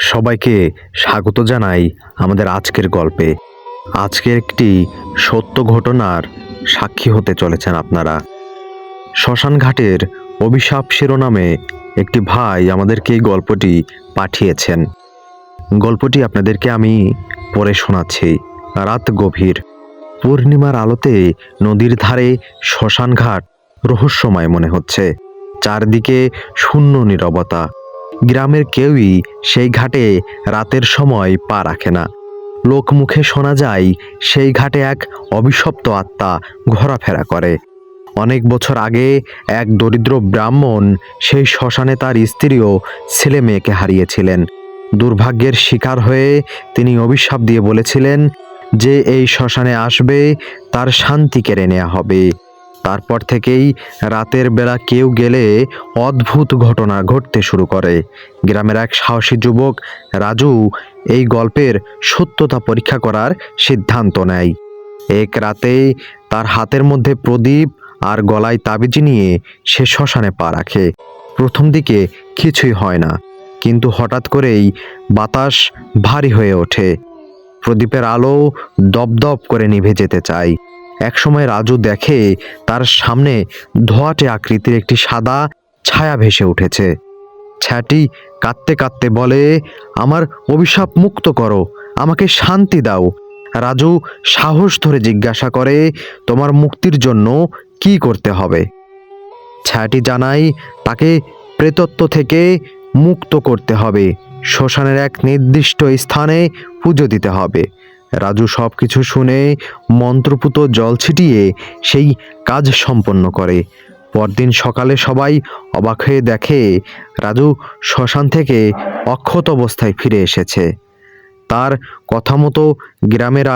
সবাইকে স্বাগত জানাই আমাদের আজকের গল্পে। আজকের একটি সত্য ঘটনার সাক্ষী হতে চলেছেন আপনারা। শ্মশান ঘাটের অভিশাপ শিরোনামে একটি ভাই আমাদেরকে এই গল্পটি পাঠিয়েছেন। গল্পটি আপনাদেরকে আমি পড়ে শোনাচ্ছি। রাত গভীর। পূর্ণিমার আলোতে নদীর ধারে শ্মশান ঘাট রহস্যময় মনে হচ্ছে। চারদিকে শূন্য নীরবতা। গ্রামের কেউই সেই ঘাটে রাতের সময় পা রাখে না। লোকমুখে শোনা যায়, সেই ঘাটে এক অভিশপ্ত আত্মা ঘোরাফেরা করে। অনেক বছর আগে এক দরিদ্র ব্রাহ্মণ সেই শ্মশানে তার স্ত্রী ও ছেলে মেয়েকে হারিয়েছিলেন। দুর্ভাগ্যের শিকার হয়ে তিনি অভিশাপ দিয়ে বলেছিলেন যে, এই শ্মশানে আসবে, তার শান্তি কেড়ে নেওয়া হবে। তারপর থেকেই রাতের বেলা কেউ গেলে অদ্ভুত ঘটনা ঘটতে শুরু করে। গ্রামের এক সাহসী যুবক রাজু এই গল্পের সত্যতা পরীক্ষা করার সিদ্ধান্ত নেয়। এক রাতে তার হাতের মধ্যে প্রদীপ আর গলায় তাবিজ নিয়ে সে শ্মশানে পা রাখে। প্রথম দিকে কিছুই হয় না, কিন্তু হঠাৎ করেই বাতাস ভারী হয়ে ওঠে। প্রদীপের আলো দপদপ করে নিভে যেতে চায়। একসময় রাজু দেখে তার সামনে ধোয়াটে আকৃতির একটি সাদা ছায়া ভেসে উঠেছে। ছায়াটি কাঁদতে কাঁদতে বলে, আমার অভিশাপ মুক্ত করো, আমাকে শান্তি দাও। রাজু সাহস ধরে জিজ্ঞাসা করে, তোমার মুক্তির জন্য কি করতে হবে? ছায়াটি জানায়, তাকে প্রেতত্ব থেকে মুক্ত করতে হবে। শ্মশানের এক নির্দিষ্ট স্থানে পুজো দিতে হবে। রাজু সব কিছু শুনে মন্ত্রপুত জল ছিটিয়ে সেই কাজ সম্পন্ন করে। পরদিন সকালে সবাই অবাক হয়ে দেখে রাজু শ্মশান থেকে অক্ষত অবস্থায় ফিরে এসেছে। তার কথা মতো গ্রামের